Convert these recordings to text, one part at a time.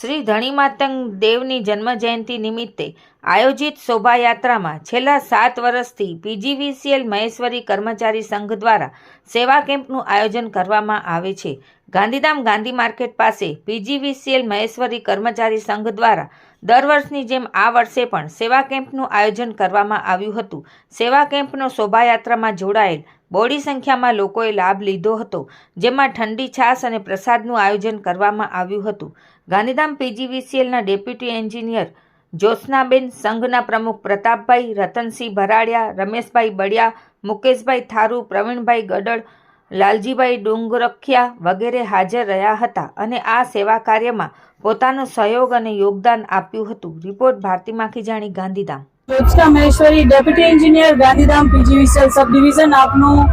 શ્રી ધણીમાતંગ દેવની જન્મજયંતિ નિમિત્તે આયોજિત શોભાયાત્રામાં છેલ્લા સાત વર્ષથી પીજીવીસીએલ મહેશ્વરી કર્મચારી સંઘ દ્વારા સેવા કેમ્પનું આયોજન કરવામાં આવે છે. ગાંધીધામ ગાંધી માર્કેટ પાસે પીજીવીસીએલ મહેશ્વરી કર્મચારી સંઘ દ્વારા દર વર્ષની જેમ આ વર્ષે પણ સેવા કેમ્પનું આયોજન કરવામાં આવ્યું હતું. સેવા કેમ્પનો શોભાયાત્રામાં જોડાયેલ બોડી સંખ્યામાં લોકોએ લાભ લીધો હતો, જેમાં ઠંડી, છાશ અને પ્રસાદનું આયોજન કરવામાં આવ્યું હતું. ગાંધીધામ પીજીવીસીએલના ડેપ્યુટી એન્જિનિયર જ્યોત્સનાબેન સંઘના પ્રમુખ પ્રતાપભાઈ રતનસિંહ ભરાડિયા, રમેશભાઈ બળિયા મુકેશભાઈ થારુ, પ્રવીણભાઈ ગડળ લાલજીભાઈ ડુંગરખિયા વગેરે હાજર રહ્યા હતા અને આ સેવા કાર્યમાં પોતાનો સહયોગ અને યોગદાન આપ્યું હતું. Report Bharati Makhijani Gandhidham. Jyotsna Maheshwari deputy engineer Gandhidham PGVCL sub division આપનું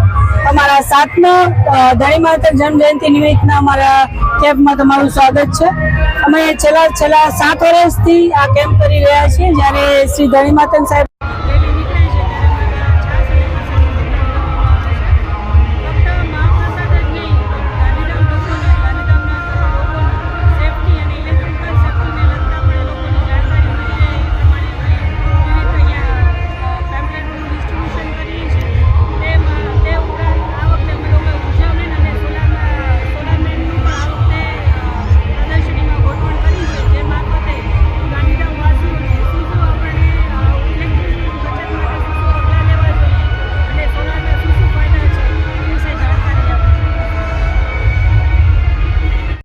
અમારા સાતમા ધણી માતા જન્મજયંતિ નિમિત્તના અમારા કેમ્પમાં તમારું સ્વાગત છે. અમે છેલ્લા છેલ્લા સાત વર્ષથી આ કેમ્પ કરી રહ્યા છીએ, જ્યારે શ્રી ધણી માતન સાહેબ